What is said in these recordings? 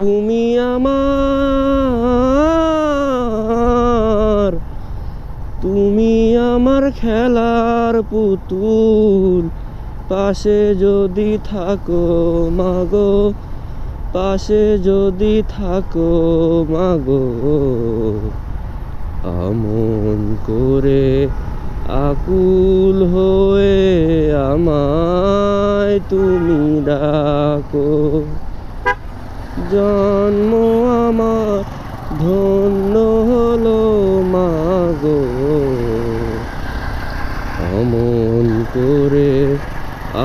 তুমি আমার তুমি আমার খেলার পুতুল। পাশে যদি থাকো মাগো, পাশে যদি থাকো মাগো, আমন করে আকুল হয়ে আমায় তুমি ডাকো। জন্ম আমার ধন্য হলো মাগো অমন করে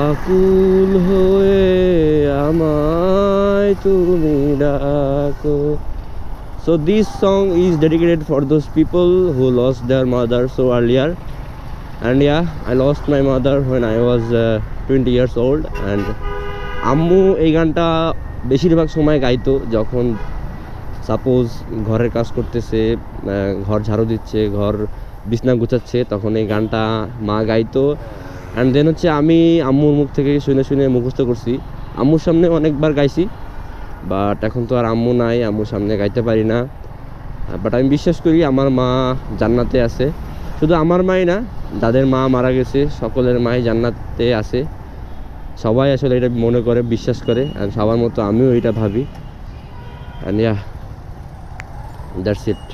আকুল হয়ে আমায় তুমি ডাকো So this song is dedicated for those people who lost their mother so earlier. And yeah, I lost my mother when I was uh, 20 years old. And আম্মু এই গানটা বেশিরভাগ সময় গাইতো যখন সাপোজ ঘরের কাজ করতেছে ঘর ঝাড়ু দিচ্ছে, ঘর বিছনা গুছাচ্ছে, তখন এই গানটা মা গাইতো। অ্যান্ড দেন হচ্ছে আমি আম্মুর মুখ থেকে শুনে শুনে মুখস্থ করছি। আম্মুর সামনে অনেকবার গাইছি বাট এখন তো আর আম্মু নাই, আম্মুর সামনে গাইতে পারি না। বাট আমি বিশ্বাস করি আমার মা জান্নাতে আছে। শুধু আমার মাই না, যাদের মা মারা গেছে, সকলের মাই জান্নাতে আছে। সবাই আসলে এটা মনে করে, বিশ্বাস করে, আর সবার মতো আমিও এটা ভাবি। And yeah that's it